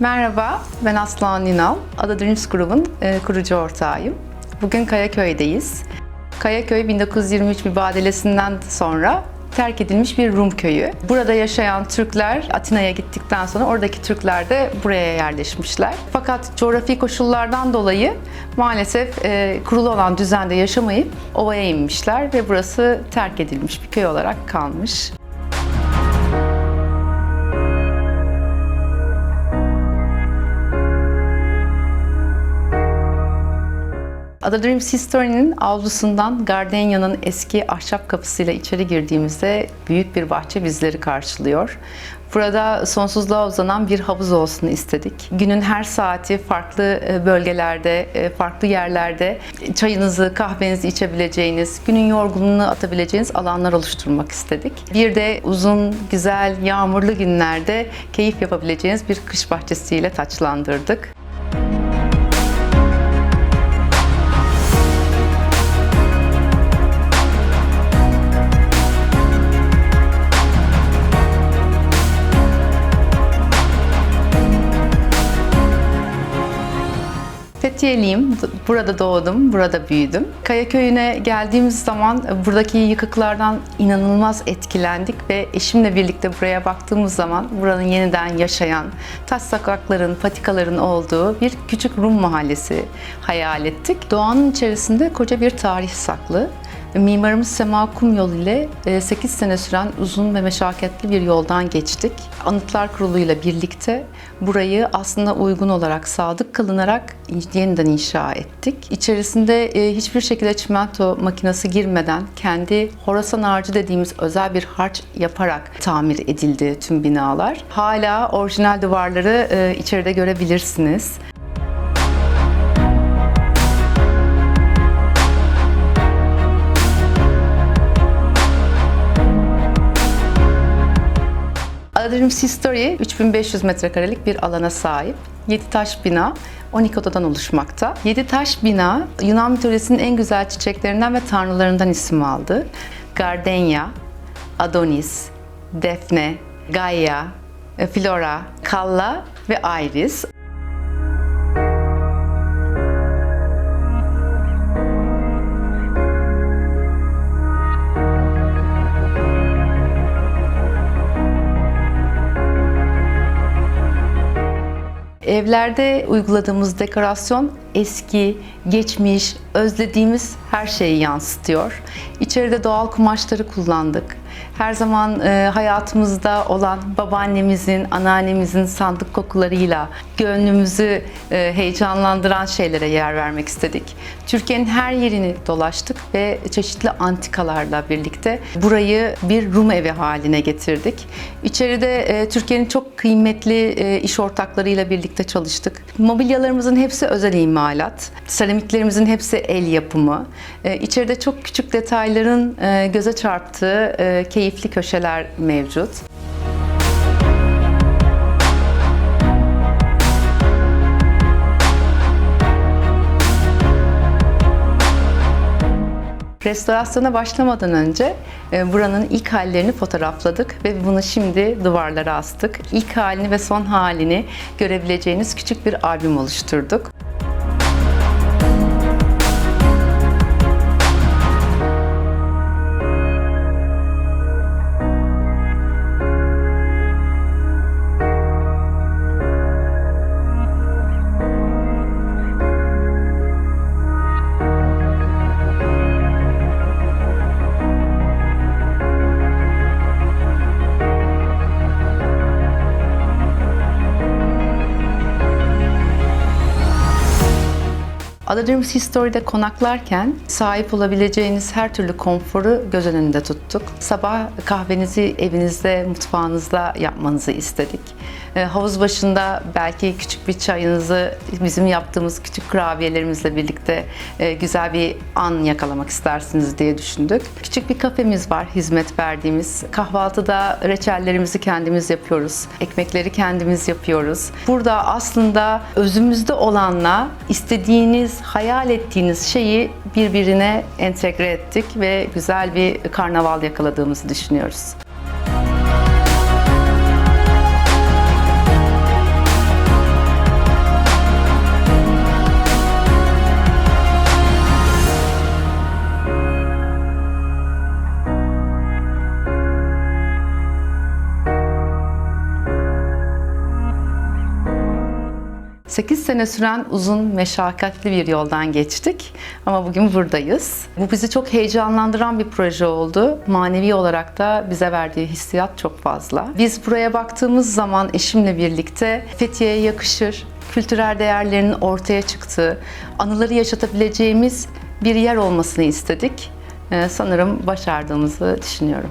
Merhaba, ben Aslan Ninal. Ada Dreams Group'un e, kurucu ortağıyım. Bugün Kayaköy'deyiz. Kayaköy 1923 mübadelesinden sonra terk edilmiş bir Rum köyü. Burada yaşayan Türkler Atina'ya gittikten sonra oradaki Türkler de buraya yerleşmişler. Fakat coğrafi koşullardan dolayı maalesef e, kurulu olan düzende yaşamayıp ovaya inmişler ve burası terk edilmiş bir köy olarak kalmış. Ada Dreams History'nin avlusundan Gardenia'nın eski ahşap kapısıyla içeri girdiğimizde büyük bir bahçe bizleri karşılıyor. Burada sonsuzluğa uzanan bir havuz olsun istedik. Günün her saati farklı e, bölgelerde, e, farklı yerlerde çayınızı, kahvenizi içebileceğiniz, günün yorgunluğunu atabileceğiniz alanlar oluşturmak istedik. Bir de uzun, güzel, yağmurlu günlerde keyif yapabileceğiniz bir kış bahçesiyle taçlandırdık. Fethiyeliyim. Burada doğdum, burada büyüdüm. Kaya Köyü'ne geldiğimiz zaman buradaki yıkıklardan inanılmaz etkilendik ve eşimle birlikte buraya baktığımız zaman buranın yeniden yaşayan, taş sokakların, patikaların olduğu bir küçük Rum mahallesi hayal ettik. Doğanın içerisinde koca bir tarih saklı. Mimarımız Sema Kum yolu ile 8 sene süren uzun ve meşakkatli bir yoldan geçtik. Anıtlar Kurulu ile birlikte burayı aslında uygun olarak sadık kılınarak yeniden inşa ettik. İçerisinde e, hiçbir şekilde çimento makinesi girmeden kendi horasan harcı dediğimiz özel bir harç yaparak tamir edildi tüm binalar. Hala orijinal duvarları e, içeride görebilirsiniz. Adadream Sea Story 3500 metrekarelik bir alana sahip. 7 taş bina 12 odadan oluşmakta. 7 taş bina Yunan mitolojisinin en güzel çiçeklerinden ve tanrılarından isim aldı. Gardenia, Adonis, Defne, Gaia, Flora, Kalla ve Iris. Evlerde uyguladığımız dekorasyon eski, geçmiş, özlediğimiz her şeyi yansıtıyor. İçeride doğal kumaşları kullandık. Her zaman e, hayatımızda olan babaannemizin, anneannemizin sandık kokularıyla gönlümüzü e, heyecanlandıran şeylere yer vermek istedik. Türkiye'nin her yerini dolaştık ve çeşitli antikalarla birlikte burayı bir Rum evi haline getirdik. İçeride e, Türkiye'nin çok kıymetli e, iş ortaklarıyla birlikte çalıştık. Mobilyalarımızın hepsi özel imalat. Seramiklerimizin hepsi el yapımı. E, çok küçük detayların e, göze çarptığı e, keyifli köşeler mevcut. Restorasyona başlamadan önce e, buranın ilk hallerini fotoğrafladık ve bunu şimdi duvarlara astık. İlk halini ve son halini görebileceğiniz küçük bir albüm oluşturduk. Ada Dreams History'de konaklarken sahip olabileceğiniz her türlü konforu göz önünde tuttuk. Sabah kahvenizi evinizde, mutfağınızda yapmanızı istedik. E, havuz başında belki küçük bir çayınızı bizim yaptığımız küçük kurabiyelerimizle birlikte e, güzel bir an yakalamak istersiniz diye düşündük. Küçük bir kafemiz var hizmet verdiğimiz. Kahvaltıda reçellerimizi kendimiz yapıyoruz. Ekmekleri kendimiz yapıyoruz. Burada aslında özümüzde olanla istediğiniz, hayal ettiğiniz şeyi birbirine entegre ettik ve güzel bir karnaval yakaladığımızı düşünüyoruz. 8 sene süren uzun, meşakkatli bir yoldan geçtik ama bugün buradayız. Bu bizi çok heyecanlandıran bir proje oldu. Manevi olarak da bize verdiği hissiyat çok fazla. Biz buraya baktığımız zaman eşimle birlikte Fethiye'ye yakışır, kültürel değerlerinin ortaya çıktığı, anıları yaşatabileceğimiz bir yer olmasını istedik. Ee, sanırım başardığımızı düşünüyorum.